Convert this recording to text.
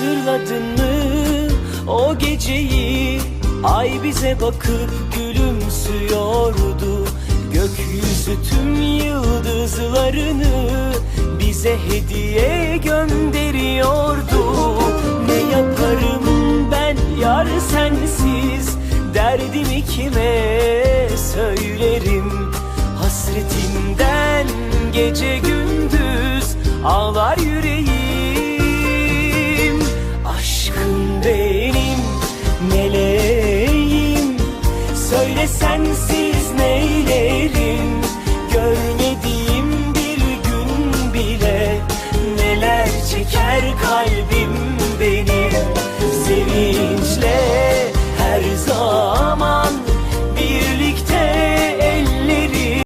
Hatırladın mı? O geceyi Ay bize bakıp gülümsüyordu. Gökyüzü tüm yıldızlarını Bize hediye gönderiyordu. Ne yaparım ben yar sensiz? Derdimi kime söylerim? Hasretinden gece gündüz Ağlar sensiz neylerim Görmediğim bir gün bile Neler çeker kalbim?